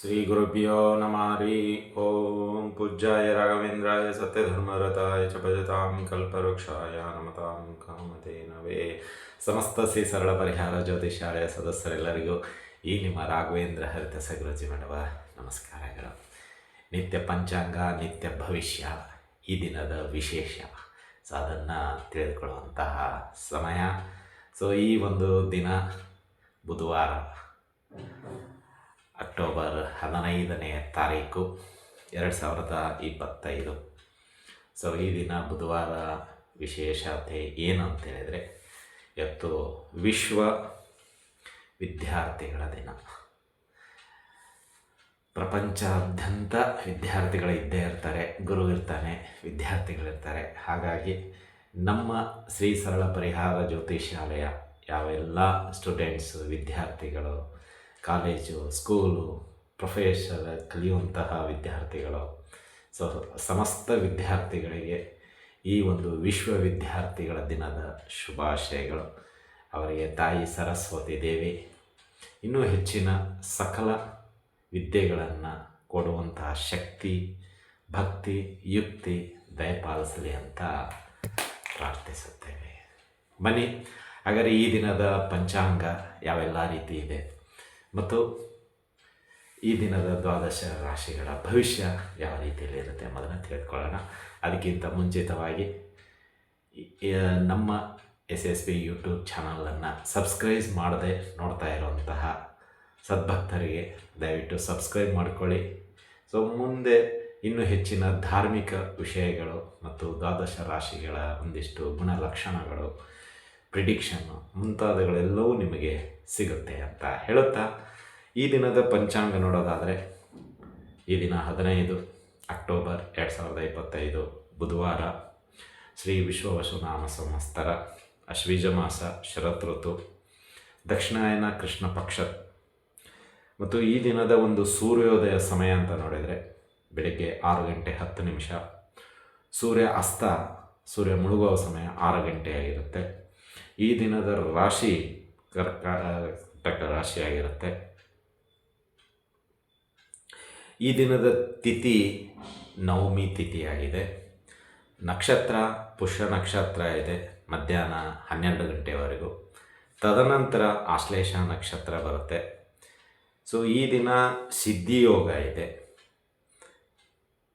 ಶ್ರೀ ಗುರುಭ್ಯೋ ನಮಾರಿ ಓಂ ಪೂಜ್ಯಾಯ ರಾಘವೇಂದ್ರಾಯ ಸತ್ಯಧರ್ಮರತಾಯ ಚ ಭಜತಾಂ ಕಲ್ಪವೃಕ್ಷಾಯ ನಮತಾಂ ಕಾಮತೆ ನವೇ ಸಮಸ್ತ ಶ್ರೀ ಸರಳ ಪರಿಹಾರ ಜ್ಯೋತಿಷಾಲಯ ಸದಸ್ಯರೆಲ್ಲರಿಗೂ ಈ ನಿಮ್ಮ ರಾಘವೇಂದ್ರ ಹರಿತ ಸಗುರುಜಿ ಮಂಡವ ನಮಸ್ಕಾರಗಳು. ನಿತ್ಯ ಪಂಚಾಂಗ, ನಿತ್ಯ ಭವಿಷ್ಯ, ಈ ದಿನದ ವಿಶೇಷ. ಸೊ ಅದನ್ನು ತಿಳಿದುಕೊಳ್ಳುವಂತಹ ಸಮಯ. ಸೊ ಈ ಒಂದು ದಿನ, ಬುಧವಾರ. ಅಕ್ಟೋಬರ್ ಹದಿನೈದನೇ ತಾರೀಕು ಎರಡು ಸಾವಿರದ ಇಪ್ಪತ್ತೈದು. ಸೊ ಈ ದಿನ ಬುಧವಾರ ವಿಶೇಷತೆ ಏನು ಅಂತ ಹೇಳಿದರೆ ಇವತ್ತು ವಿಶ್ವ ವಿದ್ಯಾರ್ಥಿಗಳ ದಿನ. ಪ್ರಪಂಚಾದ್ಯಂತ ವಿದ್ಯಾರ್ಥಿಗಳು ಇದ್ದೇ ಇರ್ತಾರೆ, ಗುರು ಇರ್ತಾನೆ ವಿದ್ಯಾರ್ಥಿಗಳಿರ್ತಾರೆ ಹಾಗಾಗಿ ನಮ್ಮ ಶ್ರೀ ಸರಳ ಪರಿಹಾರ ಜ್ಯೋತಿಷಾಲಯ, ಯಾವೆಲ್ಲ ಸ್ಟೂಡೆಂಟ್ಸು ವಿದ್ಯಾರ್ಥಿಗಳು ಕಾಲೇಜು, ಸ್ಕೂಲು, ಪ್ರೊಫೆಷರ್, ಕಲಿಯುವಂತಹ ವಿದ್ಯಾರ್ಥಿಗಳು. ಸೊ ಸಮಸ್ತ ವಿದ್ಯಾರ್ಥಿಗಳಿಗೆ ಈ ಒಂದು ವಿಶ್ವ ವಿದ್ಯಾರ್ಥಿಗಳ ದಿನದ ಶುಭಾಶಯಗಳು. ಅವರಿಗೆ ತಾಯಿ ಸರಸ್ವತಿ ದೇವಿ, ಇನ್ನೂ ಹೆಚ್ಚಿನ ಸಕಲ ವಿದ್ಯೆಗಳನ್ನು ಕೊಡುವಂತಹ ಶಕ್ತಿ, ಭಕ್ತಿ, ಯುಕ್ತಿ, ದಯಪಾಲಿಸಲಿ ಅಂತ ಪ್ರಾರ್ಥಿಸುತ್ತೇವೆ. ಬನ್ನಿ, ಹಾಗಾದರೆ ಈ ದಿನದ ಪಂಚಾಂಗ ಯಾವೆಲ್ಲ ರೀತಿ ಇದೆ? ಮತ್ತು ಈ ದಿನದ ದ್ವಾದಶ ರಾಶಿಗಳ ಭವಿಷ್ಯ ಯಾವ ರೀತಿಯಲ್ಲಿ ಇರುತ್ತೆ ಎಂಬುದನ್ನು ತಿಳಿದುಕೊಳ್ಳೋಣ. ಅದಕ್ಕಿಂತ ಮುಂಚಿತವಾಗಿ ನಮ್ಮ ಎಸ್ ಎಸ್ ಬಿ ಯೂಟ್ಯೂಬ್ ಚಾನಲನ್ನು ಸಬ್ಸ್ಕ್ರೈಬ್ ಮಾಡದೆ ನೋಡ್ತಾ ಇರುವಂತಹ ಸದ್ಭಕ್ತರಿಗೆ ದಯವಿಟ್ಟು ಸಬ್ಸ್ಕ್ರೈಬ್ ಮಾಡಿಕೊಳ್ಳಿ. ಸೊ, ಮುಂದೆ ಇನ್ನೂ ಹೆಚ್ಚಿನ ಧಾರ್ಮಿಕ ವಿಷಯಗಳು ಮತ್ತು ದ್ವಾದಶ ರಾಶಿಗಳ ಒಂದಿಷ್ಟು ಗುಣಲಕ್ಷಣಗಳು ಪ್ರಿಡಿಕ್ಷನ್ನು ಮುಂತಾದಗಳೆಲ್ಲವೂ ನಿಮಗೆ ಸಿಗುತ್ತೆ ಅಂತ ಹೇಳುತ್ತಾ ಈ ದಿನದ ಪಂಚಾಂಗ ನೋಡೋದಾದರೆ ಈ ದಿನ ಹದಿನೈದು ಅಕ್ಟೋಬರ್ ಎರಡು ಸಾವಿರದ ಇಪ್ಪತ್ತೈದು ಬುಧವಾರ ಶ್ರೀ ವಿಶ್ವವಶುನಾಮ ಸಂವತ್ಸರ ಅಶ್ವೀಜ ಮಾಸ ಶರತ್ ಋತು, ದಕ್ಷಿಣಾಯನ ಕೃಷ್ಣ ಪಕ್ಷ. ಮತ್ತು ಈ ದಿನದ ಒಂದು ಸೂರ್ಯೋದಯ ಸಮಯ ಅಂತ ನೋಡಿದರೆ ಬೆಳಗ್ಗೆ ಆರು ಗಂಟೆ ಹತ್ತು ನಿಮಿಷ. ಸೂರ್ಯ ಅಸ್ತ, ಸೂರ್ಯ ಮುಳುಗುವ ಸಮಯ ಆರು ಗಂಟೆಯಾಗಿರುತ್ತೆ ಈ ದಿನದ ರಾಶಿ ಕರ್ಕಾಟಕ ರಾಶಿಯಾಗಿರುತ್ತೆ ಈ ದಿನದ ತಿಥಿ ನವಮಿ ತಿಥಿಯಾಗಿದೆ. ನಕ್ಷತ್ರ, ಪುಷ್ಯ ನಕ್ಷತ್ರ ಇದೆ, ಮಧ್ಯಾಹ್ನ ಹನ್ನೆರಡು ಗಂಟೆವರೆಗೂ. ತದನಂತರ ಆಶ್ಲೇಷ ನಕ್ಷತ್ರ ಬರುತ್ತೆ. ಸೊ ಈ ದಿನ ಸಿದ್ಧಿಯೋಗ ಇದೆ.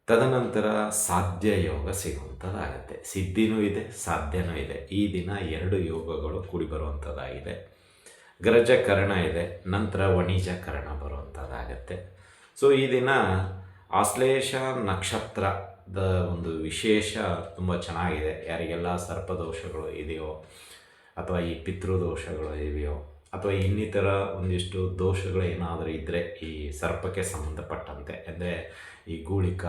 ತದನಂತರ ಸಾಧ್ಯ ಯೋಗ ಸಿಗುವಂಥದ್ದಾಗತ್ತೆ ಸಿದ್ಧಿನೂ ಇದೆ, ಸಾಧ್ಯನೂ ಇದೆ. ಈ ದಿನ ಎರಡು ಯೋಗಗಳು ಕೂಡಿ ಬರುವಂಥದ್ದಾಗಿದೆ ಗ್ರಜಕರಣ ಇದೆ, ನಂತರ ವಣಿಜಕರಣ ಬರುವಂಥದ್ದಾಗತ್ತೆ ಸೊ, ಈ ದಿನ ಆಶ್ಲೇಷ ನಕ್ಷತ್ರದ ಒಂದು ವಿಶೇಷ ತುಂಬ ಚೆನ್ನಾಗಿದೆ. ಯಾರಿಗೆಲ್ಲ ಸರ್ಪದೋಷಗಳು ಇದೆಯೋ, ಅಥವಾ ಈ ಪಿತೃದೋಷಗಳು ಇದೆಯೋ, ಅಥವಾ ಇನ್ನಿತರ ಒಂದಿಷ್ಟು ದೋಷಗಳು ಏನಾದರೂ ಇದ್ದರೆ ಈ ಸರ್ಪಕ್ಕೆ ಸಂಬಂಧಪಟ್ಟಂತೆ. ಅಂದರೆ ಈ ಗೂಳಿಕ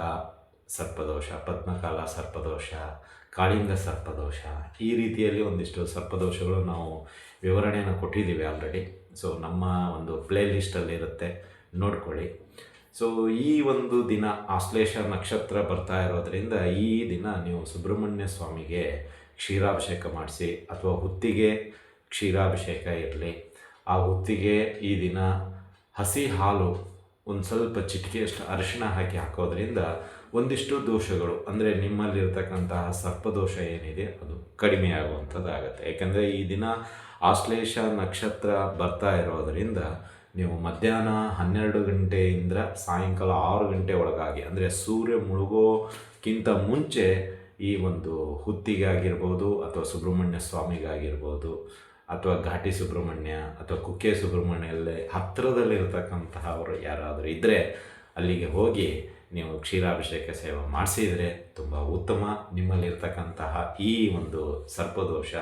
ಸರ್ಪದೋಷ, ಪದ್ಮಕಾಲ ಸರ್ಪದೋಷ, ಕಾಳಿಂಗ ಸರ್ಪದೋಷ, ಈ ರೀತಿಯಲ್ಲಿ ಒಂದಿಷ್ಟು ಸರ್ಪದೋಷಗಳು ನಾವು ವಿವರಣೆಯನ್ನು ಕೊಟ್ಟಿದ್ದೀವಿ ಆಲ್ರೆಡಿ ಸೊ ನಮ್ಮ ಒಂದು ಪ್ಲೇ ಲಿಸ್ಟಲ್ಲಿ ಇರುತ್ತೆ ನೋಡ್ಕೊಳ್ಳಿ. ಸೊ ಈ ಒಂದು ದಿನ ಆಶ್ಲೇಷ ನಕ್ಷತ್ರ ಬರ್ತಾ ಇರೋದ್ರಿಂದ ಈ ದಿನ ನೀವು ಸುಬ್ರಹ್ಮಣ್ಯ ಸ್ವಾಮಿಗೆ ಕ್ಷೀರಾಭಿಷೇಕ ಮಾಡಿಸಿ ಅಥವಾ ಹುತ್ತಿಗೆ ಕ್ಷೀರಾಭಿಷೇಕ ಇರಲಿ. ಆ ಹುತ್ತಿಗೆ ಈ ದಿನ ಹಸಿ ಹಾಲು, ಒಂದು ಸ್ವಲ್ಪ ಚಿಟಿಕೆಯಷ್ಟು ಅರಿಶಿಣ ಹಾಕಿ ಹಾಕೋದ್ರಿಂದ ಒಂದಿಷ್ಟು ದೋಷಗಳು, ಅಂದರೆ ನಿಮ್ಮಲ್ಲಿರ್ತಕ್ಕಂತಹ ಸರ್ಪದೋಷ ಏನಿದೆ ಅದು ಕಡಿಮೆ ಆಗುವಂಥದ್ದಾಗತ್ತೆ. ಯಾಕಂದರೆ ಈ ದಿನ ಆಶ್ಲೇಷ ನಕ್ಷತ್ರ ಬರ್ತಾ ಇರೋದರಿಂದ ನೀವು ಮಧ್ಯಾಹ್ನ ಹನ್ನೆರಡು ಗಂಟೆಯಿಂದ ಸಾಯಂಕಾಲ ಆರು ಗಂಟೆ ಒಳಗಾಗಿ, ಅಂದರೆ ಸೂರ್ಯ ಮುಳುಗೋಕ್ಕಿಂತ ಮುಂಚೆ ಈ ಒಂದು ಹುತ್ತಿಗೆ ಆಗಿರ್ಬೋದು ಅಥವಾ ಸುಬ್ರಹ್ಮಣ್ಯ ಸ್ವಾಮಿಗಾಗಿರ್ಬೋದು, ಅಥವಾ ಘಾಟಿ ಸುಬ್ರಹ್ಮಣ್ಯ ಅಥವಾ ಕುಕ್ಕೆ ಸುಬ್ರಹ್ಮಣ್ಯಲ್ಲೇ ಹತ್ತಿರದಲ್ಲಿರ್ತಕ್ಕಂತಹವರು ಯಾರಾದರೂ ಇದ್ದರೆ ಅಲ್ಲಿಗೆ ಹೋಗಿ ನೀವು ಕ್ಷೀರಾಭಿಷೇಕ ಸೇವೆ ಮಾಡಿಸಿದರೆ ತುಂಬ ಉತ್ತಮ. ನಿಮ್ಮಲ್ಲಿರ್ತಕ್ಕಂತಹ ಈ ಒಂದು ಸರ್ಪದೋಷ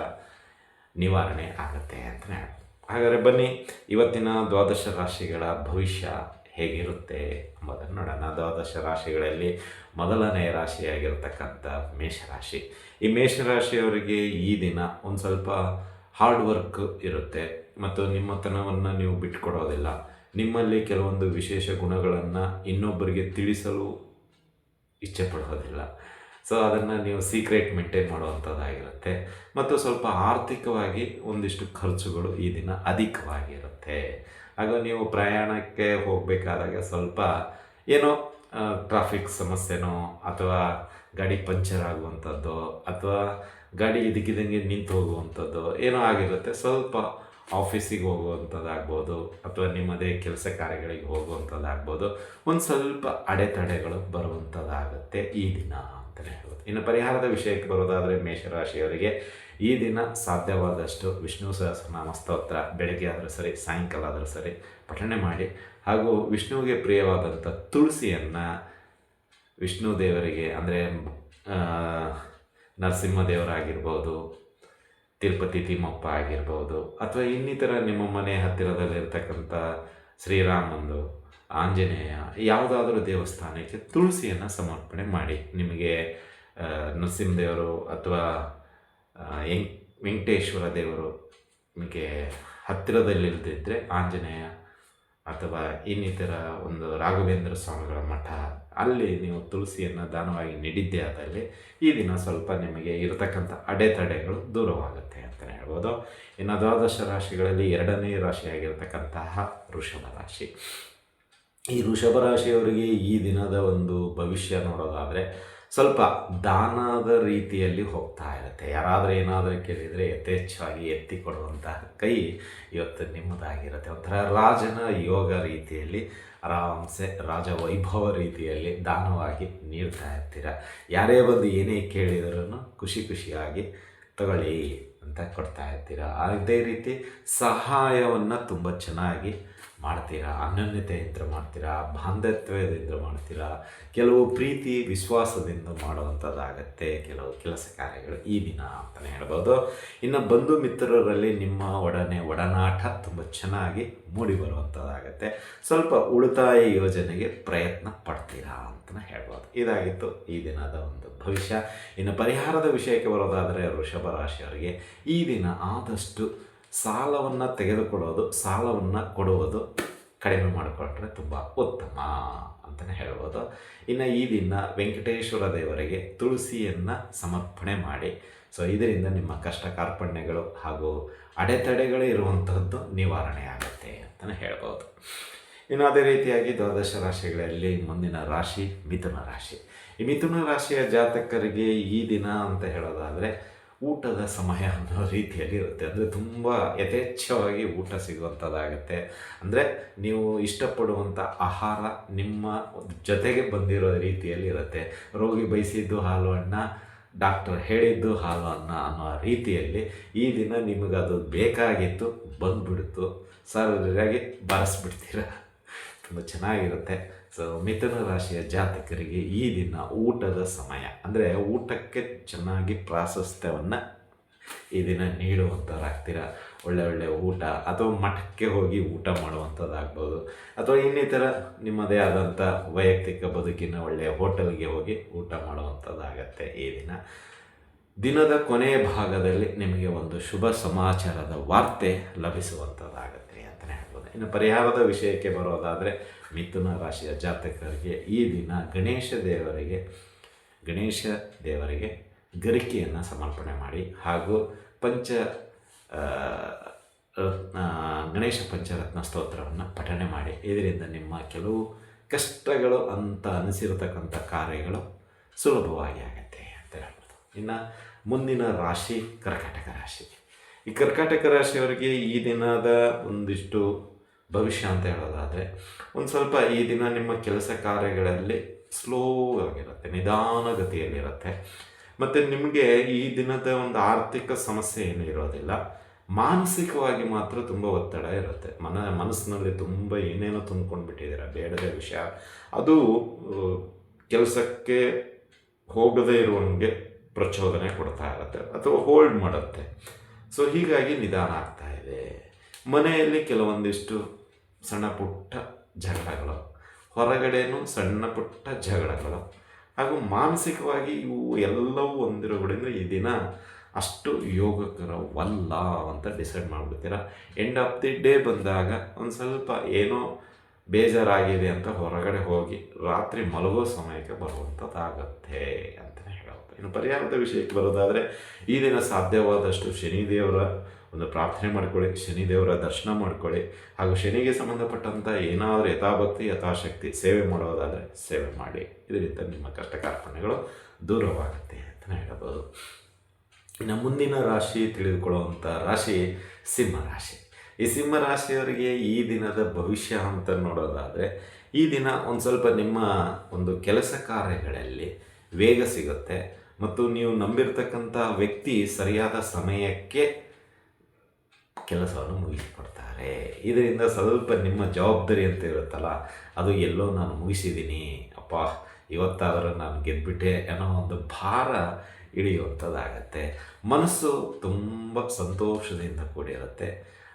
ನಿವಾರಣೆ ಆಗುತ್ತೆ ಅಂತಲೇ ಹಾಗಾದರೆ ಬನ್ನಿ, ಇವತ್ತಿನ ದ್ವಾದಶ ರಾಶಿಗಳ ಭವಿಷ್ಯ ಹೇಗಿರುತ್ತೆ ಎಂಬುದನ್ನು ನೋಡೋಣ. ದ್ವಾದಶ ರಾಶಿಗಳಲ್ಲಿ ಮೊದಲನೇ ರಾಶಿಯಾಗಿರ್ತಕ್ಕಂಥ ಮೇಷರಾಶಿ. ಈ ಮೇಷರಾಶಿಯವರಿಗೆ ಈ ದಿನ ಒಂದು ಸ್ವಲ್ಪ ಹಾರ್ಡ್ ವರ್ಕ್ ಇರುತ್ತೆ. ಮತ್ತು ನಿಮ್ಮತನವನ್ನು ನೀವು ಬಿಟ್ಕೊಡೋದಿಲ್ಲ. ನಿಮ್ಮಲ್ಲಿ ಕೆಲವೊಂದು ವಿಶೇಷ ಗುಣಗಳನ್ನು ಇನ್ನೊಬ್ಬರಿಗೆ ತಿಳಿಸಲು ಇಚ್ಛೆ ಪಡೋದಿಲ್ಲ. ಸೊ ಅದನ್ನು ನೀವು ಸೀಕ್ರೆಟ್ ಮೇಂಟೈನ್ ಮಾಡುವಂಥದ್ದಾಗಿರುತ್ತೆ ಮತ್ತು ಸ್ವಲ್ಪ ಆರ್ಥಿಕವಾಗಿ ಒಂದಿಷ್ಟು ಖರ್ಚುಗಳು ಈ ದಿನ ಅಧಿಕವಾಗಿರುತ್ತೆ. ಹಾಗೂ ನೀವು ಪ್ರಯಾಣಕ್ಕೆ ಹೋಗಬೇಕಾದಾಗ ಸ್ವಲ್ಪ ಏನೋ ಟ್ರಾಫಿಕ್ ಸಮಸ್ಯೆನೋ ಅಥವಾ ಗಾಡಿ ಪಂಚರ್ ಆಗುವಂಥದ್ದು ಅಥವಾ ಗಾಡಿ ಇದಕ್ಕಿದಂಗೆ ನಿಂತು ಹೋಗುವಂಥದ್ದು ಏನೋ ಆಗಿರುತ್ತೆ. ಸ್ವಲ್ಪ ಆಫೀಸಿಗೆ ಹೋಗುವಂಥದ್ದಾಗ್ಬೋದು ಅಥವಾ ನಿಮ್ಮದೇ ಕೆಲಸ ಕಾರ್ಯಗಳಿಗೆ ಹೋಗುವಂಥದ್ದಾಗ್ಬೋದು ಒಂದು ಸ್ವಲ್ಪ ಅಡೆತಡೆಗಳು ಬರುವಂಥದ್ದಾಗುತ್ತೆ ಈ ದಿನ. ಅಂತಲೇ ಹೇಳ್ಬೋದು ಇನ್ನು ಪರಿಹಾರದ ವಿಷಯಕ್ಕೆ ಬರೋದಾದರೆ ಮೇಷರಾಶಿಯವರಿಗೆ ಈ ದಿನ ಸಾಧ್ಯವಾದಷ್ಟು ವಿಷ್ಣು ಸಹಸ್ರನಾಮ ಸ್ತೋತ್ರ, ಬೆಳಗ್ಗೆ ಆದರೂ ಸರಿ, ಸಾಯಂಕಾಲ ಆದರೂ ಸರಿ ಪಠಣೆ ಮಾಡಿ ಹಾಗೂ ವಿಷ್ಣುವಿಗೆ ಪ್ರಿಯವಾದಂಥ ತುಳಸಿಯನ್ನು ವಿಷ್ಣು ದೇವರಿಗೆ ಅಂದರೆ ನರಸಿಂಹದೇವರಾಗಿರ್ಬೋದು, ತಿರುಪತಿ ತಿಮ್ಮಪ್ಪ ಆಗಿರ್ಬೋದು, ಅಥವಾ ಇನ್ನಿತರ ನಿಮ್ಮ ಮನೆ ಹತ್ತಿರದಲ್ಲಿರ್ತಕ್ಕಂಥ ಶ್ರೀರಾಮಂದು ಆಂಜನೇಯ, ಯಾವುದಾದ್ರೂ ದೇವಸ್ಥಾನಕ್ಕೆ ತುಳಸಿಯನ್ನು ಸಮರ್ಪಣೆ ಮಾಡಿ. ನಿಮಗೆ ನರಸಿಂಹದೇವರು ಅಥವಾ ಎಂ ವೆಂಕಟೇಶ್ವರ ದೇವರು ನಿಮಗೆ ಹತ್ತಿರದಲ್ಲಿಲ್ಲದಿದ್ದರೆ ಆಂಜನೇಯ ಅಥವಾ ಇನ್ನಿತರ ಒಂದು ರಾಘವೇಂದ್ರ ಸ್ವಾಮಿಗಳ ಮಠ, ಅಲ್ಲಿ ನೀವು ತುಳಸಿಯನ್ನು ದಾನವಾಗಿ ನೀಡಿದ್ದೇ ಆದಲ್ಲಿ ಈ ದಿನ ಸ್ವಲ್ಪ ನಿಮಗೆ ಇರತಕ್ಕಂಥ ಅಡೆತಡೆಗಳು ದೂರವಾಗುತ್ತೆ ಅಂತಲೇ ಹೇಳ್ಬೋದು. ಇನ್ನು ದ್ವಾದಶ ರಾಶಿಗಳಲ್ಲಿ ಎರಡನೇ ರಾಶಿಯಾಗಿರ್ತಕ್ಕಂತಹ ವೃಷಭ ರಾಶಿ. ಈ ವೃಷಭ ರಾಶಿಯವರಿಗೆ ಈ ದಿನದ ಒಂದು ಭವಿಷ್ಯ ನೋಡೋದಾದರೆ ಸ್ವಲ್ಪ ದಾನದ ರೀತಿಯಲ್ಲಿ ಹೋಗ್ತಾ ಇರುತ್ತೆ. ಯಾರಾದರೂ ಏನಾದರೂ ಕೇಳಿದರೆ ಯಥೇಚ್ಛವಾಗಿ ಎತ್ತಿ ಕೊಡುವಂತಹ ಕೈ ಇವತ್ತು ನಿಮ್ಮದಾಗಿರುತ್ತೆ. ಒಂಥರ ರಾಜನ ಯೋಗ ರೀತಿಯಲ್ಲಿ ಆರಾಮ್ಸೆ ರಾಜ ವೈಭವ ರೀತಿಯಲ್ಲಿ ದಾನವಾಗಿ ನೀಡ್ತಾ ಇರ್ತೀರ? ಯಾರೇ ಬಂದು ಏನೇ ಕೇಳಿದ್ರೂ ಖುಷಿ ಖುಷಿಯಾಗಿ ತಗೊಳ್ಳಿ ಅಂತ ಕೊಡ್ತಾ ಇರ್ತೀರ? ಅದೇ ರೀತಿ ಸಹಾಯವನ್ನು ತುಂಬ ಚೆನ್ನಾಗಿ ಮಾಡ್ತೀರಾ? ಅನ್ಯೋನ್ಯತೆಯಿಂದ ಮಾಡ್ತೀರಾ? ಬಾಂಧವ್ಯದಿಂದ ಮಾಡ್ತೀರಾ? ಕೆಲವು ಪ್ರೀತಿ, ವಿಶ್ವಾಸದಿಂದ ಮಾಡುವಂಥದ್ದಾಗತ್ತೆ ಕೆಲವು ಕೆಲಸ ಕಾರ್ಯಗಳು ಈ ದಿನ ಅಂತಲೇ ಹೇಳ್ಬೋದು. ಇನ್ನು ಬಂಧು ಮಿತ್ರರಲ್ಲಿ ನಿಮ್ಮ ಒಡನೆ ಒಡನಾಟ ತುಂಬ ಚೆನ್ನಾಗಿ ಮೂಡಿ ಬರುವಂಥದ್ದಾಗತ್ತೆ. ಸ್ವಲ್ಪ ಉಳಿತಾಯ ಯೋಜನೆಗೆ ಪ್ರಯತ್ನ ಪಡ್ತೀರಾ ಅಂತಲೇ ಹೇಳ್ಬೋದು. ಇದಾಗಿತ್ತು ಈ ದಿನದ ಒಂದು ಭವಿಷ್ಯ. ಇನ್ನು ಪರಿಹಾರದ ವಿಷಯಕ್ಕೆ ಬರೋದಾದರೆ ವೃಷಭ ರಾಶಿಯವರಿಗೆ ಈ ದಿನ ಆದಷ್ಟು ಸಾಲವನ್ನು ತೆಗೆದುಕೊಳ್ಳೋದು, ಸಾಲವನ್ನು ಕೊಡುವುದು ಕಡಿಮೆ ಮಾಡಿಕೊಂಡ್ರೆ ತುಂಬ ಉತ್ತಮ ಅಂತಲೇ ಹೇಳ್ಬೋದು. ಇನ್ನು ಈ ದಿನ ವೆಂಕಟೇಶ್ವರ ದೇವರಿಗೆ ತುಳಸಿಯನ್ನು ಸಮರ್ಪಣೆ ಮಾಡಿ. ಸೊ ಇದರಿಂದ ನಿಮ್ಮ ಕಷ್ಟ ಕಾರ್ಪಣ್ಯಗಳು ಹಾಗೂ ಅಡೆತಡೆಗಳು ಇರುವಂಥದ್ದು ನಿವಾರಣೆ ಆಗುತ್ತೆ ಅಂತಲೇ ಹೇಳ್ಬೋದು. ಇನ್ನು ಅದೇ ರೀತಿಯಾಗಿ ದ್ವಾದಶ ರಾಶಿಗಳಲ್ಲಿ ಮುಂದಿನ ರಾಶಿ ಮಿಥುನ ರಾಶಿ. ಈ ಮಿಥುನ ರಾಶಿಯ ಜಾತಕರಿಗೆ ಈ ದಿನ ಅಂತ ಹೇಳೋದಾದರೆ ಊಟದ ಸಮಯ ಅನ್ನೋ ರೀತಿಯಲ್ಲಿ ಇರುತ್ತೆ. ಅಂದರೆ ತುಂಬ ಯಥೇಚ್ಛವಾಗಿ ಊಟ ಸಿಗುವಂಥದ್ದಾಗುತ್ತೆ. ಅಂದರೆ ನೀವು ಇಷ್ಟಪಡುವಂಥ ಆಹಾರ ನಿಮ್ಮ ಜೊತೆಗೆ ಬಂದಿರೋ ರೀತಿಯಲ್ಲಿ ಇರುತ್ತೆ. ರೋಗಿ ಬಯಸಿದ್ದು ಹಾಲು ಅಣ್ಣ ಡಾಕ್ಟರ್ ಹೇಳಿದ್ದು ಹಾಲು ಅನ್ನ ಅನ್ನೋ ರೀತಿಯಲ್ಲಿ ಈ ದಿನ ನಿಮಗದು ಬೇಕಾಗಿತ್ತು, ಬಂದುಬಿಡ್ತು. ಸರಿಯಾಗಿ ಬಾರಿಸ್ಬಿಡ್ತೀರ? ತುಂಬ ಚೆನ್ನಾಗಿರುತ್ತೆ. ಸೊ ಮಿಥುನ ರಾಶಿಯ ಜಾತಕರಿಗೆ ಈ ದಿನ ಊಟದ ಸಮಯ. ಅಂದರೆ ಊಟಕ್ಕೆ ಚೆನ್ನಾಗಿ ಪ್ರಾಶಸ್ತ್ಯವನ್ನು ಈ ದಿನ ನೀಡುವಂಥವ್ರಾಗ್ತೀರ ಒಳ್ಳೆ ಒಳ್ಳೆ ಊಟ ಅಥವಾ ಮಠಕ್ಕೆ ಹೋಗಿ ಊಟ ಮಾಡುವಂಥದ್ದಾಗ್ಬೋದು. ಅಥವಾ ಇನ್ನಿತರ ನಿಮ್ಮದೇ ಆದಂಥ ವೈಯಕ್ತಿಕ ಬದುಕಿನ ಒಳ್ಳೆಯ ಹೋಟೆಲ್ಗೆ ಹೋಗಿ ಊಟ ಮಾಡುವಂಥದ್ದಾಗತ್ತೆ ಈ ದಿನ. ದಿನದ ಕೊನೆಯ ಭಾಗದಲ್ಲಿ ನಿಮಗೆ ಒಂದು ಶುಭ ಸಮಾಚಾರದ ವಾರ್ತೆ ಲಭಿಸುವಂಥದ್ದಾಗತ್ತೆ ಅಂತಲೇ ಹೇಳ್ಬೋದು. ಇನ್ನು ಪರಿಹಾರದ ವಿಷಯಕ್ಕೆ ಬರೋದಾದರೆ ಮಿಥುನ ರಾಶಿಯ ಜಾತಕರಿಗೆ ಈ ದಿನ ಗಣೇಶ ದೇವರಿಗೆ ಗಣೇಶ ದೇವರಿಗೆ ಗರಿಕೆಯನ್ನು ಸಮರ್ಪಣೆ ಮಾಡಿ ಹಾಗೂ ಪಂಚ ಗಣೇಶ ಪಂಚರತ್ನ ಸ್ತೋತ್ರವನ್ನು ಪಠನೆ ಮಾಡಿ. ಇದರಿಂದ ನಿಮ್ಮ ಕೆಲವು ಕಷ್ಟಗಳು ಅಂತ ಅನಿಸಿರತಕ್ಕಂಥ ಕಾರ್ಯಗಳು ಸುಲಭವಾಗಿ ಆಗುತ್ತೆ ಅಂತ ಹೇಳ್ಬೋದು. ಇನ್ನು ಮುಂದಿನ ರಾಶಿ ಕರ್ಕಾಟಕ ರಾಶಿ. ಈ ಕರ್ಕಾಟಕ ರಾಶಿಯವರಿಗೆ ಈ ದಿನದ ಒಂದಿಷ್ಟು ಭವಿಷ್ಯ ಅಂತ ಹೇಳೋದಾದರೆ, ಒಂದು ಸ್ವಲ್ಪ ಈ ದಿನ ನಿಮ್ಮ ಕೆಲಸ ಕಾರ್ಯಗಳಲ್ಲಿ ಸ್ಲೋ ಆಗಿರುತ್ತೆ, ನಿಧಾನಗತಿಯಲ್ಲಿರುತ್ತೆ. ಮತ್ತು ನಿಮಗೆ ಈ ದಿನದ ಒಂದು ಆರ್ಥಿಕ ಸಮಸ್ಯೆ ಏನು ಇರೋದಿಲ್ಲ. ಮಾನಸಿಕವಾಗಿ ಮಾತ್ರ ತುಂಬ ಒತ್ತಡ ಇರುತ್ತೆ. ಮನ, ಮನಸ್ಸಿನಲ್ಲಿ ತುಂಬ ಏನೇನೋ ತುಂಬ್ಕೊಂಡು ಬಿಟ್ಟಿದ್ದೀರ ಬೇಡದ ವಿಷಯ. ಅದು ಕೆಲಸಕ್ಕೆ ಹೋಗದೇ ಇರುವಂಗೆ ಪ್ರಚೋದನೆ ಕೊಡ್ತಾ ಇರುತ್ತೆ, ಅಥವಾ ಹೋಲ್ಡ್ ಮಾಡುತ್ತೆ. ಸೊ ಹೀಗಾಗಿ ನಿಧಾನ ಆಗ್ತಾ ಇದೆ. ಮನೆಯಲ್ಲಿ ಕೆಲವೊಂದಿಷ್ಟು ಸಣ್ಣ ಪುಟ್ಟ ಜಗಳಗಳು, ಹೊರಗಡೆನೂ ಸಣ್ಣ ಪುಟ್ಟ ಜಗಳಗಳು, ಹಾಗೂ ಮಾನಸಿಕವಾಗಿ ಇವು ಎಲ್ಲವೂ ಹೊಂದಿರೋದ್ರಿಂದ ಈ ದಿನ ಅಷ್ಟು ಯೋಗಕರವಲ್ಲ ಅಂತ ಡಿಸೈಡ್ ಮಾಡಿಬಿಡ್ತೀರ. ಎಂಡ್ ಆಫ್ ದಿ ಡೇ ಬಂದಾಗ ಒಂದು ಸ್ವಲ್ಪ ಏನೋ ಬೇಜಾರಾಗಿದೆ ಅಂತ ಹೊರಗಡೆ ಹೋಗಿ ರಾತ್ರಿ ಮಲಗೋ ಸಮಯಕ್ಕೆ ಬರುವಂಥದ್ದಾಗತ್ತೆ ಅಂತಲೇ ಹೇಳೋದು ಇನ್ನು ಪರಿಹಾರದ ವಿಷಯಕ್ಕೆ ಬರೋದಾದರೆ ಈ ದಿನ ಸಾಧ್ಯವಾದಷ್ಟು ಶನಿದೇವರ ಒಂದು ಪ್ರಾರ್ಥನೆ ಮಾಡ್ಕೊಳ್ಳಿ, ಶನಿದೇವರ ದರ್ಶನ ಮಾಡ್ಕೊಳ್ಳಿ. ಹಾಗೂ ಶನಿಗೆ ಸಂಬಂಧಪಟ್ಟಂಥ ಏನಾದರೂ ಯಥಾಭಕ್ತಿ, ಯಥಾಶಕ್ತಿ ಸೇವೆ ಮಾಡೋದಾದರೆ ಸೇವೆ ಮಾಡಿ. ಇದರಿಂದ ನಿಮ್ಮ ಕಷ್ಟ ಕಾರ್ಪಣ್ಯಗಳು ದೂರವಾಗುತ್ತೆ ಅಂತಲೇ ಹೇಳಬಹುದು ಇನ್ನು ಮುಂದಿನ ರಾಶಿ ತಿಳಿದುಕೊಳ್ಳುವಂಥ ರಾಶಿ ಸಿಂಹ ರಾಶಿ. ಈ ಸಿಂಹ ರಾಶಿಯವರಿಗೆ ಈ ದಿನದ ಭವಿಷ್ಯ ಅಂತ ನೋಡೋದಾದರೆ, ಈ ದಿನ ಒಂದು ಸ್ವಲ್ಪ ನಿಮ್ಮ ಒಂದು ಕೆಲಸ ಕಾರ್ಯಗಳಲ್ಲಿ ವೇಗ ಸಿಗುತ್ತೆ. ಮತ್ತು ನೀವು ನಂಬಿರ್ತಕ್ಕಂಥ ವ್ಯಕ್ತಿ ಸರಿಯಾದ ಸಮಯಕ್ಕೆ ಕೆಲಸವನ್ನು ಮುಗಿಸಿಕೊಡ್ತಾರೆ. ಇದರಿಂದ ಸ್ವಲ್ಪ ನಿಮ್ಮ ಜವಾಬ್ದಾರಿ ಅಂತ ಇರುತ್ತಲ್ಲ ಅದು ಎಲ್ಲೋ ನಾನು ಮುಗಿಸಿದ್ದೀನಿ, ಅಪ್ಪ, ಇವತ್ತಾದರೂ ನಾನು ಗೆದ್ಬಿಟ್ಟೆ ಅನ್ನೋ ಒಂದು ಭಾರ ಇಳಿಯುವಂಥದ್ದಾಗತ್ತೆ ಮನಸ್ಸು ತುಂಬ ಸಂತೋಷದಿಂದ ಕೂಡಿರುತ್ತೆ.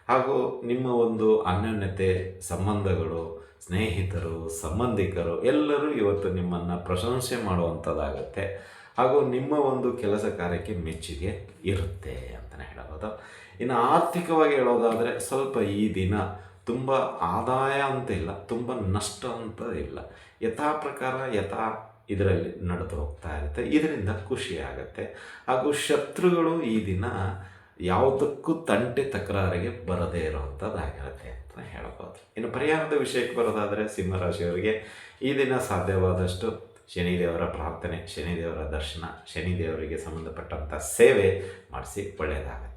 ಹಾಗೂ ನಿಮ್ಮ ಒಂದು ಅನ್ಯೋನ್ಯತೆ, ಸಂಬಂಧಗಳು, ಸ್ನೇಹಿತರು, ಸಂಬಂಧಿಕರು ಎಲ್ಲರೂ ಇವತ್ತು ನಿಮ್ಮನ್ನು ಪ್ರಶಂಸೆ ಮಾಡುವಂಥದ್ದಾಗತ್ತೆ. ಹಾಗೂ ನಿಮ್ಮ ಒಂದು ಕೆಲಸ ಕಾರ್ಯಕ್ಕೆ ಮೆಚ್ಚುಗೆ ಇರುತ್ತೆ ಅಂತಲೇ ಹೇಳಬಹುದು ಇನ್ನು ಆರ್ಥಿಕವಾಗಿ ಹೇಳೋದಾದರೆ ಸ್ವಲ್ಪ ಈ ದಿನ ತುಂಬ ಆದಾಯ ಅಂತ ಇಲ್ಲ, ತುಂಬ ನಷ್ಟ ಅಂತ ಇಲ್ಲ. ಯಥಾ ಪ್ರಕಾರ ಯಥಾ ಇದರಲ್ಲಿ ನಡೆದು ಹೋಗ್ತಾ ಇರುತ್ತೆ, ಇದರಿಂದ ಖುಷಿ ಆಗುತ್ತೆ. ಹಾಗೂ ಶತ್ರುಗಳು ಈ ದಿನ ಯಾವುದಕ್ಕೂ ತಂಟೆ ತಕರಾರಿಗೆ ಬರದೇ ಇರುವಂಥದ್ದಾಗಿರುತ್ತೆ ಅಂತ ಹೇಳ್ಬೋದು. ಇನ್ನು ಪರಿಹಾರದ ವಿಷಯಕ್ಕೆ ಬರೋದಾದರೆ ಸಿಂಹರಾಶಿಯವರಿಗೆ ಈ ದಿನ ಸಾಧ್ಯವಾದಷ್ಟು ಶನಿದೇವರ ಪ್ರಾರ್ಥನೆ, ಶನಿದೇವರ ದರ್ಶನ, ಶನಿದೇವರಿಗೆ ಸಂಬಂಧಪಟ್ಟಂಥ ಸೇವೆ ಮಾಡಿಸಿ ಒಳ್ಳೆಯದಾಗತ್ತೆ.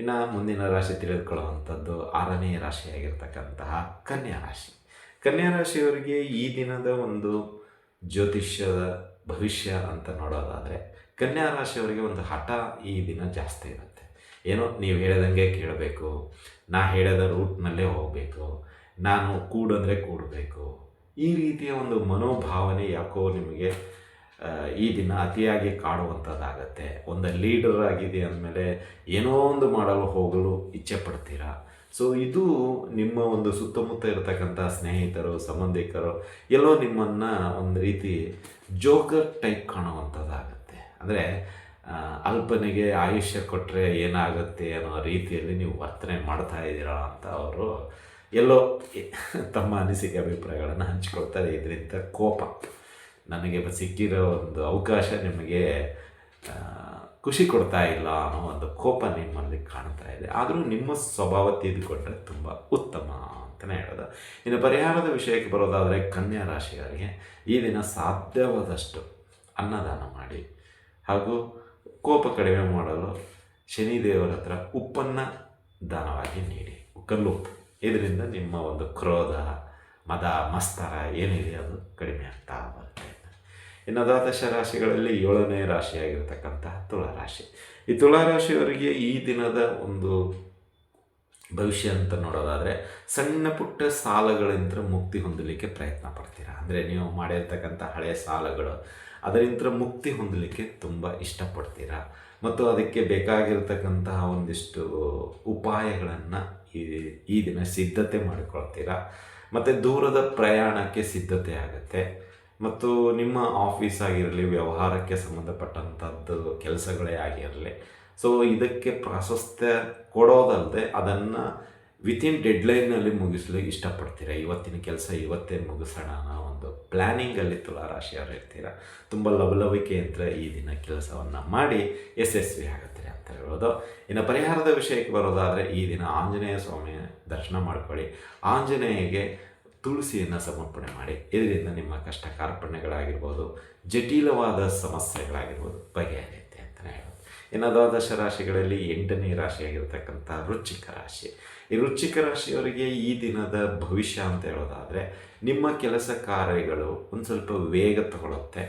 ಇನ್ನು ಮುಂದಿನ ರಾಶಿ ತಿಳಿದುಕೊಳ್ಳುವಂಥದ್ದು ಆರನೇ ರಾಶಿಯಾಗಿರ್ತಕ್ಕಂತಹ ಕನ್ಯಾ ರಾಶಿ. ಕನ್ಯಾ ರಾಶಿಯವರಿಗೆ ಈ ದಿನದ ಒಂದು ಜ್ಯೋತಿಷ್ಯದ ಭವಿಷ್ಯ ಅಂತ ನೋಡೋದಾದರೆ ಕನ್ಯಾ ರಾಶಿಯವರಿಗೆ ಒಂದು ಹಠ ಈ ದಿನ ಜಾಸ್ತಿ ಇರುತ್ತೆ. ಏನೋ ನೀವು ಹೇಳಿದಂಗೆ ಕೇಳಬೇಕು, ನಾ ಹೇಳಿದ ರೂಟ್ನಲ್ಲೇ ಹೋಗಬೇಕು, ನಾನು ಕೂಡಂದರೆ ಕೂಡಬೇಕು. ಈ ರೀತಿಯ ಒಂದು ಮನೋಭಾವನೆ ಯಾಕೋ ನಿಮಗೆ ಈ ದಿನ ಅತಿಯಾಗಿ ಕಾಡುವಂಥದ್ದಾಗತ್ತೆ. ಒಂದು ಲೀಡರ್ ಆಗಿದೆ ಅಂದಮೇಲೆ ಏನೋ ಒಂದು ಮಾಡಲು ಹೋಗಲು ಇಚ್ಛೆ ಪಡ್ತೀರಾ? ಸೊ ಇದು ನಿಮ್ಮ ಒಂದು ಸುತ್ತಮುತ್ತ ಇರತಕ್ಕಂಥ ಸ್ನೇಹಿತರು, ಸಂಬಂಧಿಕರು, ಎಲ್ಲೋ ನಿಮ್ಮನ್ನು ಒಂದು ರೀತಿ ಜೋಕರ್ ಟೈಪ್ ಕಾಣುವಂಥದ್ದಾಗತ್ತೆ. ಅಂದರೆ ಅಲ್ಪನಿಗೆ ಆಯುಷ್ಯ ಕೊಟ್ಟರೆ ಏನಾಗುತ್ತೆ ಅನ್ನೋ ರೀತಿಯಲ್ಲಿ ನೀವು ವರ್ತನೆ ಮಾಡ್ತಾ ಇದ್ದೀರಾ ಅಂತ ಅವರು ಎಲ್ಲೋ ತಮ್ಮ ಅನಿಸಿಕೆ, ಅಭಿಪ್ರಾಯಗಳನ್ನು ಹಂಚ್ಕೊಳ್ತಾರೆ. ಇದರಿಂದ ಕೋಪ. ನನಗೆ ಸಿಕ್ಕಿರೋ ಒಂದು ಅವಕಾಶ ನಿಮಗೆ ಖುಷಿ ಕೊಡ್ತಾ ಇಲ್ಲ ಅನ್ನೋ ಒಂದು ಕೋಪ ನಿಮ್ಮಲ್ಲಿ ಕಾಣ್ತಾ ಇದೆ. ಆದರೂ ನಿಮ್ಮ ಸ್ವಭಾವ ತಿದ್ದುಕೊಂಡ್ರೆ ತುಂಬ ಉತ್ತಮ ಅಂತಲೇ ಹೇಳೋದು. ಇನ್ನು ಪರಿಹಾರದ ವಿಷಯಕ್ಕೆ ಬರೋದಾದರೆ ಕನ್ಯಾ ರಾಶಿಯವರಿಗೆ ಈ ದಿನ ಸಾಧ್ಯವಾದಷ್ಟು ಅನ್ನದಾನ ಮಾಡಿ. ಹಾಗೂ ಕೋಪ ಕಡಿಮೆ ಮಾಡಲು ಶನಿದೇವರ ಹತ್ರ ಉಪ್ಪನ್ನು ದಾನವಾಗಿ ನೀಡಿ. ಕಲ್ಲುಪ್ಪು. ಇದರಿಂದ ನಿಮ್ಮ ಒಂದು ಕ್ರೋಧ, ಮದ, ಮಸ್ತರ ಏನಿದೆ ಅದು ಕಡಿಮೆ ಆಗ್ತಾ ಬರುತ್ತೆ. ಇನ್ನು ದ್ವಾದಶ ರಾಶಿಗಳಲ್ಲಿ ಏಳನೇ ರಾಶಿಯಾಗಿರ್ತಕ್ಕಂತಹ ತುಳಾರಾಶಿ ಈ ತುಳಾರಾಶಿಯವರಿಗೆ ಈ ದಿನದ ಒಂದು ಭವಿಷ್ಯ ಅಂತ ನೋಡೋದಾದರೆ, ಸಣ್ಣ ಪುಟ್ಟ ಸಾಲಗಳಿಂದ ಮುಕ್ತಿ ಹೊಂದಲಿಕ್ಕೆ ಪ್ರಯತ್ನ ಪಡ್ತೀರಾ? ಅಂದರೆ ನೀವು ಮಾಡಿರ್ತಕ್ಕಂಥ ಹಳೆಯ ಸಾಲಗಳು, ಅದರಿಂದ ಮುಕ್ತಿ ಹೊಂದಲಿಕ್ಕೆ ತುಂಬ ಇಷ್ಟಪಡ್ತೀರಾ? ಮತ್ತು ಅದಕ್ಕೆ ಬೇಕಾಗಿರ್ತಕ್ಕಂತಹ ಒಂದಿಷ್ಟು ಉಪಾಯಗಳನ್ನು ಈ ಈ ದಿನ ಸಿದ್ಧತೆ ಮಾಡಿಕೊಳ್ತೀರಾ? ಮತ್ತು ದೂರದ ಪ್ರಯಾಣಕ್ಕೆ ಸಿದ್ಧತೆ ಆಗುತ್ತೆ. ಮತ್ತು ನಿಮ್ಮ ಆಫೀಸ್ ಆಗಿರಲಿ, ವ್ಯವಹಾರಕ್ಕೆ ಸಂಬಂಧಪಟ್ಟಂಥದ್ದು ಕೆಲಸಗಳೇ ಆಗಿರಲಿ. ಸೊ ಇದಕ್ಕೆ ಪ್ರಾಶಸ್ತ್ಯ ಕೊಡೋದಲ್ಲದೆ ಅದನ್ನು ವಿತಿನ್ ಡೆಡ್ಲೈನಲ್ಲಿ ಮುಗಿಸಲು ಇಷ್ಟಪಡ್ತೀರಾ? ಇವತ್ತಿನ ಕೆಲಸ ಇವತ್ತೇ ಮುಗಿಸೋಣ ಅನ್ನೋ ಒಂದು ಪ್ಲ್ಯಾನಿಂಗಲ್ಲಿ ತುಲಾರಾಶಿಯವರು ಇರ್ತೀರ? ತುಂಬ ಲವಲವಿಕೆಯಿಂದ ಈ ದಿನ ಕೆಲಸವನ್ನು ಮಾಡಿ ಯಶಸ್ವಿ ಆಗುತ್ತೀರಿ ಅಂತ ಹೇಳ್ಬೋದು. ಇನ್ನು ಪರಿಹಾರದ ವಿಷಯಕ್ಕೆ ಬರೋದಾದರೆ ಈ ದಿನ ಆಂಜನೇಯ ಸ್ವಾಮಿಯ ದರ್ಶನ ಮಾಡ್ಕೊಳ್ಳಿ. ಆಂಜನೇಯಗೆ ತುಳಸಿಯನ್ನು ಸಮರ್ಪಣೆ ಮಾಡಿ, ಇದರಿಂದ ನಿಮ್ಮ ಕಷ್ಟ ಕಾರ್ಪಣ್ಯಗಳಾಗಿರ್ಬೋದು ಜಟಿಲವಾದ ಸಮಸ್ಯೆಗಳಾಗಿರ್ಬೋದು, ಬಗೆಹರಿಯುತ್ತೆ ಅಂತಲೇ ಹೇಳೋದು ಇನ್ನು ದ್ವಾದಶ ರಾಶಿಗಳಲ್ಲಿ ಎಂಟನೇ ರಾಶಿಯಾಗಿರ್ತಕ್ಕಂಥ ವೃಶ್ಚಿಕ ರಾಶಿ. ಈ ವೃಶ್ಚಿಕ ರಾಶಿಯವರಿಗೆ ಈ ದಿನದ ಭವಿಷ್ಯ ಅಂತ ಹೇಳೋದಾದರೆ, ನಿಮ್ಮ ಕೆಲಸ ಕಾರ್ಯಗಳು ಒಂದು ಸ್ವಲ್ಪ ವೇಗ ತಗೊಳುತ್ತೆ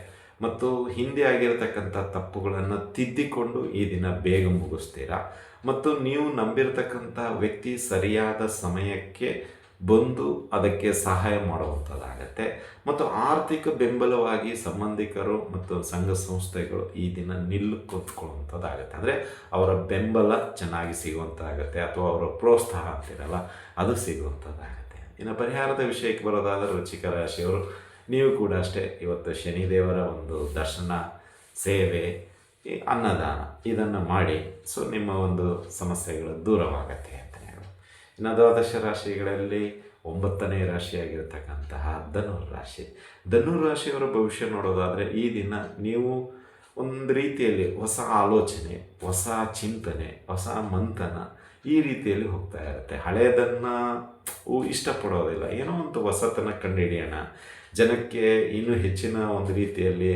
ಮತ್ತು ಹಿಂದೆ ಆಗಿರತಕ್ಕಂಥ ತಪ್ಪುಗಳನ್ನು ತಿದ್ದಿಕೊಂಡು ಈ ದಿನ ಬೇಗ ಮುಗಿಸ್ತೀರಾ? ಮತ್ತು ನೀವು ನಂಬಿರತಕ್ಕಂಥ ವ್ಯಕ್ತಿ ಸರಿಯಾದ ಸಮಯಕ್ಕೆ ಬಂದು ಅದಕ್ಕೆ ಸಹಾಯ ಮಾಡುವಂಥದ್ದಾಗತ್ತೆ. ಮತ್ತು ಆರ್ಥಿಕ ಬೆಂಬಲವಾಗಿ ಸಂಬಂಧಿಕರು ಮತ್ತು ಸಂಘ ಸಂಸ್ಥೆಗಳು ಈ ದಿನ ನಿಲ್ಲು ಕೂತ್ಕೊಳ್ಳುವಂಥದ್ದಾಗತ್ತೆ. ಅಂದರೆ ಅವರ ಬೆಂಬಲ ಚೆನ್ನಾಗಿ ಸಿಗುವಂಥದ್ದಾಗತ್ತೆ ಅಥವಾ ಅವರ ಪ್ರೋತ್ಸಾಹ ಅಂತಿರಲ್ಲ, ಅದು ಸಿಗುವಂಥದ್ದಾಗತ್ತೆ. ಇನ್ನು ಪರಿಹಾರದ ವಿಷಯಕ್ಕೆ ಬರೋದಾದರೆ ರುಚಿಕ ರಾಶಿಯವರು, ನೀವು ಕೂಡ ಅಷ್ಟೇ, ಇವತ್ತು ಶನಿದೇವರ ಒಂದು ದರ್ಶನ, ಸೇವೆ ಅನ್ನದಾನ, ಇದನ್ನು ಮಾಡಿ. ಸೊ, ನಿಮ್ಮ ಒಂದು ಸಮಸ್ಯೆಗಳು ದೂರವಾಗತ್ತೆ. ಇನ್ನು ದ್ವಾದಶ ರಾಶಿಗಳಲ್ಲಿ ಒಂಬತ್ತನೇ ರಾಶಿಯಾಗಿರ್ತಕ್ಕಂತಹ ಧನುರ್ ರಾಶಿ. ಧನುರ್ ರಾಶಿಯವರ ಭವಿಷ್ಯ ನೋಡೋದಾದರೆ ಈ ದಿನ ನೀವು ಒಂದು ರೀತಿಯಲ್ಲಿ ಹೊಸ ಆಲೋಚನೆ, ಹೊಸ ಚಿಂತನೆ, ಹೊಸ ಮಂಥನ ಈ ರೀತಿಯಲ್ಲಿ ಹೋಗ್ತಾ ಇರುತ್ತೆ. ಹಳೆಯದನ್ನು ಇಷ್ಟಪಡೋದಿಲ್ಲ. ಏನೋ ಒಂದು ಹೊಸತನ ಕಂಡುಹಿಡಿಯೋಣ. ಜನಕ್ಕೆ ಇನ್ನೂ ಹೆಚ್ಚಿನ ಒಂದು ರೀತಿಯಲ್ಲಿ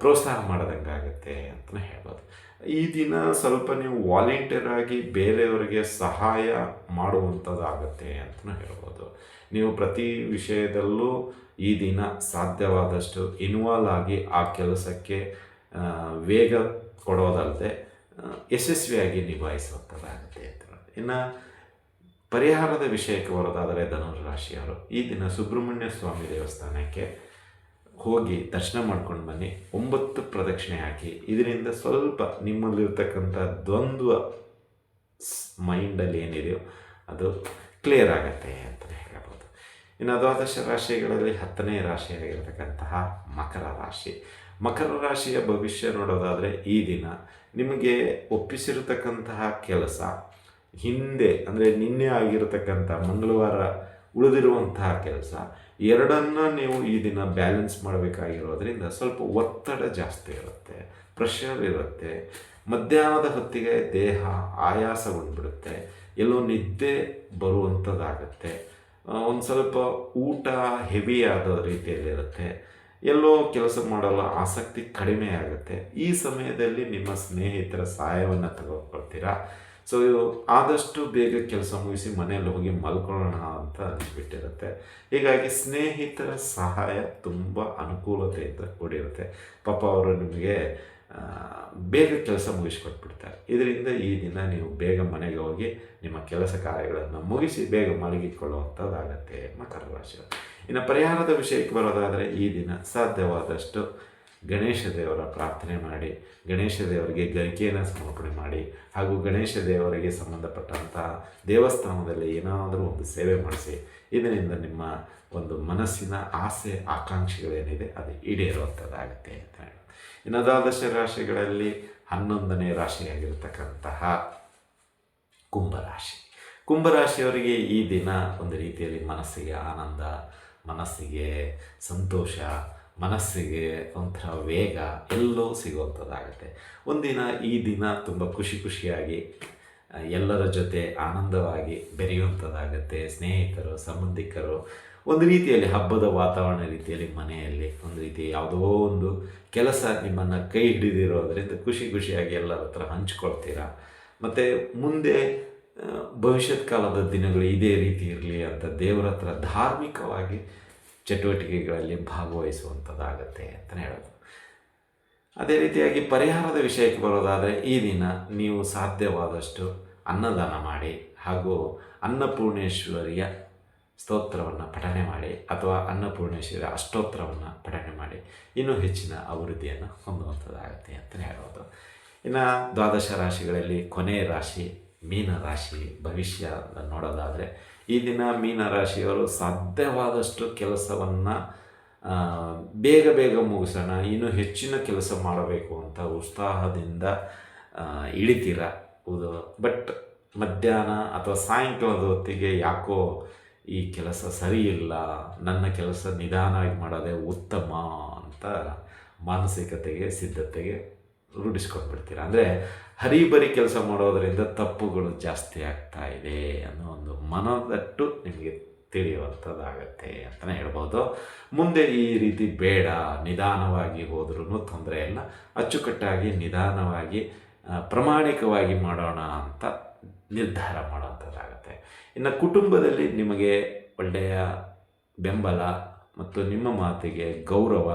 ಪ್ರೋತ್ಸಾಹ ಮಾಡಿದಂಗಾಗತ್ತೆ ಅಂತಲೇ ಹೇಳ್ಬೋದು. ಈ ದಿನ ಸ್ವಲ್ಪ ನೀವು ವಾಲಂಟಿಯರ್ ಆಗಿ ಬೇರೆಯವರಿಗೆ ಸಹಾಯ ಮಾಡುವಂಥದ್ದಾಗತ್ತೆ ಅಂತಲೂ ಹೇಳ್ಬೋದು ನೀವು ಪ್ರತಿ ವಿಷಯದಲ್ಲೂ ಈ ದಿನ ಸಾಧ್ಯವಾದಷ್ಟು ಇನ್ವಾಲ್ವ್ ಆಗಿ ಆ ಕೆಲಸಕ್ಕೆ ವೇಗ ಕೊಡೋದಲ್ಲದೆ ಯಶಸ್ವಿಯಾಗಿ ನಿಭಾಯಿಸುವಂಥದ್ದಾಗುತ್ತೆ ಅಂತ. ಇನ್ನು ಪರಿಹಾರದ ವಿಷಯಕ್ಕೆ ಬರೋದಾದರೆ ಧನುರಾಶಿಯವರು ಈ ದಿನ ಸುಬ್ರಹ್ಮಣ್ಯ ಸ್ವಾಮಿ ದೇವಸ್ಥಾನಕ್ಕೆ ಹೋಗಿ ದರ್ಶನ ಮಾಡ್ಕೊಂಡು ಬನ್ನಿ. ಒಂಬತ್ತು ಪ್ರದಕ್ಷಿಣೆ ಹಾಕಿ. ಇದರಿಂದ ಸ್ವಲ್ಪ ನಿಮ್ಮಲ್ಲಿರ್ತಕ್ಕಂಥ ದ್ವಂದ್ವ ಮೈಂಡಲ್ಲಿ ಏನಿದೆಯೋ ಅದು ಕ್ಲಿಯರ್ ಆಗತ್ತೆ ಅಂತಲೇ ಹೇಳ್ಬೋದು. ಇನ್ನು ದ್ವಾದಶ ರಾಶಿಗಳಲ್ಲಿ ಹತ್ತನೇ ರಾಶಿಯಾಗಿರ್ತಕ್ಕಂತಹ ಮಕರ ರಾಶಿ. ಮಕರ ರಾಶಿಯ ಭವಿಷ್ಯ ನೋಡೋದಾದರೆ ಈ ದಿನ ನಿಮಗೆ ಒಪ್ಪಿಸಿರತಕ್ಕಂತಹ ಕೆಲಸ, ಹಿಂದೆ ಅಂದರೆ ನಿನ್ನೆ ಆಗಿರತಕ್ಕಂಥ ಮಂಗಳವಾರ ಉಳಿದಿರುವಂತಹ ಕೆಲಸ ಎರಡನ್ನ ನೀವು ಈ ದಿನ ಬ್ಯಾಲೆನ್ಸ್ ಮಾಡಬೇಕಾಗಿರೋದ್ರಿಂದ ಸ್ವಲ್ಪ ಒತ್ತಡ ಜಾಸ್ತಿ ಇರುತ್ತೆ ಪ್ರೆಷರ್ ಇರುತ್ತೆ, ಮಧ್ಯಾಹ್ನದ ಹೊತ್ತಿಗೆ ದೇಹ ಆಯಾಸಗೊಂಡ್ಬಿಡುತ್ತೆ, ಎಲ್ಲೋ ನಿದ್ದೆ ಬರುವಂಥದ್ದಾಗತ್ತೆ ಒಂದು ಸ್ವಲ್ಪ ಊಟ ಹೆವಿ ಆದ ರೀತಿಯಲ್ಲಿರುತ್ತೆ, ಎಲ್ಲೋ ಕೆಲಸ ಮಾಡಲು ಆಸಕ್ತಿ ಕಡಿಮೆ ಆಗುತ್ತೆ. ಈ ಸಮಯದಲ್ಲಿ ನಿಮ್ಮ ಸ್ನೇಹಿತರ ಸಹಾಯವನ್ನು ತಗೊಳ್ತೀರಾ? ಸೊ ಆದಷ್ಟು ಬೇಗ ಕೆಲಸ ಮುಗಿಸಿ ಮನೆಯಲ್ಲಿ ಹೋಗಿ ಮಲ್ಕೊಳ್ಳೋಣ ಅಂತ ಅನಿಸ್ಬಿಟ್ಟಿರುತ್ತೆ ಹೀಗಾಗಿ ಸ್ನೇಹಿತರ ಸಹಾಯ ತುಂಬ ಅನುಕೂಲತೆಯಿಂದ ಕೂಡಿರುತ್ತೆ. ಪಾಪ ಅವರು ನಿಮಗೆ ಬೇಗ ಕೆಲಸ ಮುಗಿಸ್ಕೊಟ್ಬಿಡ್ತಾರೆ. ಇದರಿಂದ ಈ ದಿನ ನೀವು ಬೇಗ ಮನೆಗೆ ಹೋಗಿ ನಿಮ್ಮ ಕೆಲಸ ಕಾರ್ಯಗಳನ್ನು ಮುಗಿಸಿ ಬೇಗ ಮಲಗಿಕೊಳ್ಳುವಂಥದ್ದಾಗತ್ತೆ ಮಕರ ರಾಶಿ ಇನ್ನು ಪರಿಹಾರದ ವಿಷಯಕ್ಕೆ ಬರೋದಾದರೆ ಈ ದಿನ ಸಾಧ್ಯವಾದಷ್ಟು ಗಣೇಶ ದೇವರ ಪ್ರಾರ್ಥನೆ ಮಾಡಿ, ಗಣೇಶ ದೇವರಿಗೆ ಗರಿಕೆಯನ್ನು ಸಮರ್ಪಣೆ ಮಾಡಿ, ಹಾಗೂ ಗಣೇಶ ದೇವರಿಗೆ ಸಂಬಂಧಪಟ್ಟಂತಹ ದೇವಸ್ಥಾನದಲ್ಲಿ ಏನಾದರೂ ಒಂದು ಸೇವೆ ಮಾಡಿಸಿ, ಇದರಿಂದ ನಿಮ್ಮ ಒಂದು ಮನಸ್ಸಿನ ಆಸೆ, ಆಕಾಂಕ್ಷೆಗಳೇನಿದೆ ಅದು ಈಡೇರುವಂಥದ್ದಾಗುತ್ತೆ ಅಂತ ಹೇಳಿ. ಇನ್ನು ದ್ವಾದಶ ರಾಶಿಗಳಲ್ಲಿ ಹನ್ನೊಂದನೇ ರಾಶಿಯಾಗಿರ್ತಕ್ಕಂತಹ ಕುಂಭರಾಶಿ. ಕುಂಭರಾಶಿಯವರಿಗೆ ಈ ದಿನ ಒಂದು ರೀತಿಯಲ್ಲಿ ಮನಸ್ಸಿಗೆ ಆನಂದ, ಮನಸ್ಸಿಗೆ ಸಂತೋಷ ಮನಸ್ಸಿಗೆ ಒಂಥರ ವೇಗ ಎಲ್ಲೋ ಸಿಗುವಂಥದ್ದಾಗುತ್ತೆ. ಒಂದಿನ ಈ ದಿನ ತುಂಬ ಖುಷಿ ಖುಷಿಯಾಗಿ ಎಲ್ಲರ ಜೊತೆ ಆನಂದವಾಗಿ ಬೆರೆಯುವಂಥದ್ದಾಗುತ್ತೆ. ಸ್ನೇಹಿತರು, ಸಂಬಂಧಿಕರು, ಒಂದು ರೀತಿಯಲ್ಲಿ ಹಬ್ಬದ ವಾತಾವರಣ ರೀತಿಯಲ್ಲಿ ಮನೆಯಲ್ಲಿ, ಒಂದು ರೀತಿ ಯಾವುದೋ ಒಂದು ಕೆಲಸ ನಿಮ್ಮನ್ನು ಕೈ ಹಿಡಿದಿರೋದರಿಂದ ಖುಷಿ ಖುಷಿಯಾಗಿ ಎಲ್ಲರ ಹತ್ರ ಹಂಚ್ಕೊಳ್ತೀರಾ? ಮತ್ತು ಮುಂದೆ ಭವಿಷ್ಯತ್ ಕಾಲದ ದಿನಗಳು ಇದೇ ರೀತಿ ಇರಲಿ ಅಂತ ದೇವರ ಹತ್ರ ಧಾರ್ಮಿಕವಾಗಿ ಚಟುವಟಿಕೆಗಳಲ್ಲಿ ಭಾಗವಹಿಸುವಂಥದ್ದಾಗತ್ತೆ ಅಂತಲೇ ಹೇಳೋದು. ಅದೇ ರೀತಿಯಾಗಿ ಪರಿಹಾರದ ವಿಷಯಕ್ಕೆ ಬರೋದಾದರೆ ಈ ದಿನ ನೀವು ಸಾಧ್ಯವಾದಷ್ಟು ಅನ್ನದಾನ ಮಾಡಿ ಹಾಗೂ ಅನ್ನಪೂರ್ಣೇಶ್ವರಿಯ ಸ್ತೋತ್ರವನ್ನು ಪಠನೆ ಮಾಡಿ ಅಥವಾ ಅನ್ನಪೂರ್ಣೇಶ್ವರಿಯ ಅಷ್ಟೋತ್ರವನ್ನು ಪಠನೆ ಮಾಡಿ ಇನ್ನೂ ಹೆಚ್ಚಿನ ಅಭಿವೃದ್ಧಿಯನ್ನು ಹೊಂದುವಂಥದ್ದಾಗುತ್ತೆ ಅಂತಲೇ ಹೇಳ್ಬೋದು ಇನ್ನು ದ್ವಾದಶ ರಾಶಿಗಳಲ್ಲಿ ಕೊನೆಯ ರಾಶಿ, ಮೀನ ರಾಶಿ ಭವಿಷ್ಯ ಅಂತ ನೋಡೋದಾದರೆ ಈ ದಿನ ಮೀನ ರಾಶಿಯವರು ಸಾಧ್ಯವಾದಷ್ಟು ಕೆಲಸವನ್ನು ಬೇಗ ಬೇಗ ಮುಗಿಸೋಣ, ಇನ್ನೂ ಹೆಚ್ಚಿನ ಕೆಲಸ ಮಾಡಬೇಕು ಅಂತ ಉತ್ಸಾಹದಿಂದ ಇಳಿತೀರ ಹೌದು. ಬಟ್ ಮಧ್ಯಾಹ್ನ ಅಥವಾ ಸಾಯಂಕಾಲದ ಹೊತ್ತಿಗೆ ಯಾಕೋ ಈ ಕೆಲಸ ಸರಿ ಇಲ್ಲ, ನನ್ನ ಕೆಲಸ ನಿಧಾನವಾಗಿ ಮಾಡೋದೇ ಉತ್ತಮ ಅಂತ ಮಾನಸಿಕತೆಗೆ, ಸಿದ್ಧತೆಗೆ ರೂಢಿಸ್ಕೊಂಡ್ಬಿಡ್ತೀರ. ಅಂದರೆ ಹರಿಬರಿ ಕೆಲಸ ಮಾಡೋದರಿಂದ ತಪ್ಪುಗಳು ಜಾಸ್ತಿ ಆಗ್ತಾ ಇದೆ ಅನ್ನೋ ಒಂದು ಮನದಟ್ಟು ನಿಮಗೆ ತಿಳಿಯುವಂಥದ್ದಾಗತ್ತೆ ಅಂತಲೇ ಹೇಳ್ಬೋದು. ಮುಂದೆ ಈ ರೀತಿ ಬೇಡ, ನಿಧಾನವಾಗಿ ಹೋದ್ರೂ ತೊಂದರೆ ಇಲ್ಲ. ಅಚ್ಚುಕಟ್ಟಾಗಿ ನಿಧಾನವಾಗಿ ಪ್ರಾಮಾಣಿಕವಾಗಿ ಮಾಡೋಣ ಅಂತ ನಿರ್ಧಾರ ಮಾಡುವಂಥದ್ದಾಗತ್ತೆ ಇನ್ನು ಕುಟುಂಬದಲ್ಲಿ ನಿಮಗೆ ಒಳ್ಳೆಯ ಬೆಂಬಲ ಮತ್ತು ನಿಮ್ಮ ಮಾತಿಗೆ ಗೌರವ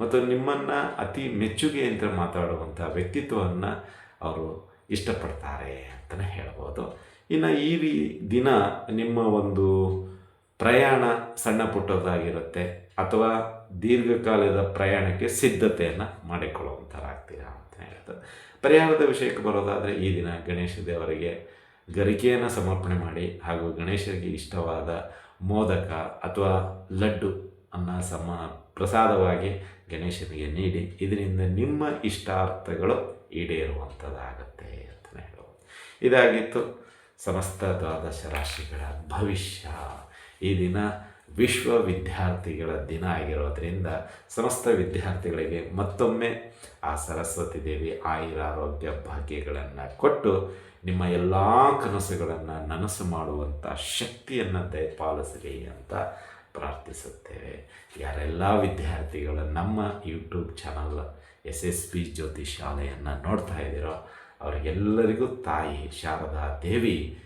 ಮತ್ತು ನಿಮ್ಮನ್ನು ಅತಿ ಮೆಚ್ಚುಗೆಯಿಂದ ಮಾತಾಡುವಂಥ ವ್ಯಕ್ತಿತ್ವವನ್ನು ಅವರು ಇಷ್ಟಪಡ್ತಾರೆ ಅಂತಲೇ ಹೇಳ್ಬೋದು. ಇನ್ನು ಈ ದಿನ ನಿಮ್ಮ ಒಂದು ಪ್ರಯಾಣ ಸಣ್ಣ ಪುಟ್ಟದಾಗಿರುತ್ತೆ ಅಥವಾ ದೀರ್ಘಕಾಲದ ಪ್ರಯಾಣಕ್ಕೆ ಸಿದ್ಧತೆಯನ್ನು ಮಾಡಿಕೊಳ್ಳುವಂಥರಾಗ್ತೀರಾ ಅಂತ ಹೇಳ್ತಾರೆ ಪರಿಹಾರದ ವಿಷಯಕ್ಕೆ ಬರೋದಾದರೆ ಈ ದಿನ ಗಣೇಶ ದೇವರಿಗೆ ಗರಿಕೆಯನ್ನು ಸಮರ್ಪಣೆ ಮಾಡಿ ಹಾಗೂ ಗಣೇಶರಿಗೆ ಇಷ್ಟವಾದ ಮೋದಕ ಅಥವಾ ಲಡ್ಡು ಅನ್ನ ಸಮ ಪ್ರಸಾದವಾಗಿ ಗಣೇಶನಿಗೆ ನೀಡಿ, ಇದರಿಂದ ನಿಮ್ಮ ಇಷ್ಟಾರ್ಥಗಳು ಈಡೇರುವಂಥದ್ದಾಗತ್ತೆ ಅಂತಲೇ ಹೇಳೋದು. ಇದಾಗಿತ್ತು ಸಮಸ್ತ ದ್ವಾದಶ ರಾಶಿಗಳ ಭವಿಷ್ಯ. ಈ ದಿನ ವಿಶ್ವ ವಿದ್ಯಾರ್ಥಿಗಳ ದಿನ ಆಗಿರೋದ್ರಿಂದ ಸಮಸ್ತ ವಿದ್ಯಾರ್ಥಿಗಳಿಗೆ ಮತ್ತೊಮ್ಮೆ ಆ ಸರಸ್ವತಿ ದೇವಿ ಆಯುರಾರೋಗ್ಯ ಭಾಗ್ಯಗಳನ್ನು ಕೊಟ್ಟು ನಿಮ್ಮ ಎಲ್ಲ ಕನಸುಗಳನ್ನು ನನಸು ಮಾಡುವಂಥ ಶಕ್ತಿಯನ್ನು ದಯಪಾಲಿಸಲಿ ಅಂತ ಪ್ರಾರ್ಥಿಸುತ್ತೇವೆ. ಯಾರೆಲ್ಲ ವಿದ್ಯಾರ್ಥಿಗಳು ನಮ್ಮ YouTube channel S S P Jyothi ಶಾಲೆಯನ್ನು ನೋಡ್ತಾ ಇದ್ದೀರೋ, ಅವರಿಗೆಲ್ಲರಿಗೂ ತಾಯಿ ಶಾರದಾ ದೇವಿ,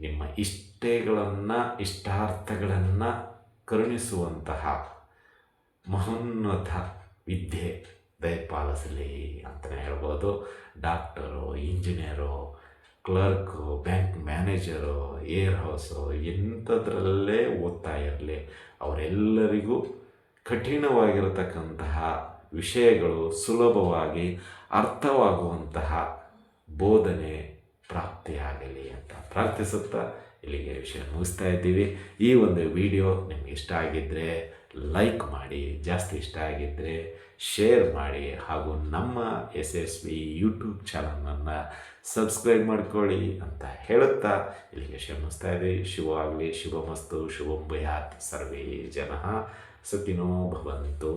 ನಿಮ್ಮ ಇಷ್ಟೆಗಳನ್ನು, ಇಷ್ಟಾರ್ಥಗಳನ್ನು ಕರುಣಿಸುವಂತಹ ಮಹೋನ್ನತ ವಿದ್ಯೆ ದಯಪಾಲಿಸಲಿ ಅಂತಲೇ ಹೇಳ್ಬೋದು. Doctor, engineer, clerk, bank manager, air house, ಎಂಥದ್ರಲ್ಲೇ ಓದ್ತಾ ಇರಲಿ. ಅವರೆಲ್ಲರಿಗೂ ಕಠಿಣವಾಗಿರತಕ್ಕಂತಹ ವಿಷಯಗಳು ಸುಲಭವಾಗಿ ಅರ್ಥವಾಗುವಂತಹ ಬೋಧನೆ ಪ್ರಾಪ್ತಿಯಾಗಲಿ ಅಂತ ಪ್ರಾರ್ಥಿಸುತ್ತಾ ಇಲ್ಲಿಗೆ ವಿಷಯ ಮುಗಿಸ್ತಾ ಇದ್ದೀವಿ. ಈ ಒಂದು ವಿಡಿಯೋ ನಿಮ್ಗೆ ಇಷ್ಟ ಆಗಿದ್ದರೆ ಲೈಕ್ ಮಾಡಿ, ಜಾಸ್ತಿ ಇಷ್ಟ ಆಗಿದ್ದರೆ ಶೇರ್ ಮಾಡಿ ಹಾಗೂ ನಮ್ಮ ಎಸ್ ಎಸ್ ಬಿ ಯೂಟ್ಯೂಬ್ ಚಾನಲನ್ನು ಸಬ್ಸ್ಕ್ರೈಬ್ ಮಾಡ್ಕೊಳ್ಳಿ ಅಂತ ಹೇಳುತ್ತಾ ಇಲ್ಲಿಗೆ ವಿಷಯ ಮುಗಿಸ್ತಾ ಇದ್ದೀವಿ. ಶುಭವಾಗಲಿ ಶುಭಮಸ್ತು ಶುಭಂ ಭಯಾತ್ ಸರ್ವೇ ಜನ. ಸುಖಿನೋ ಭವಂತು.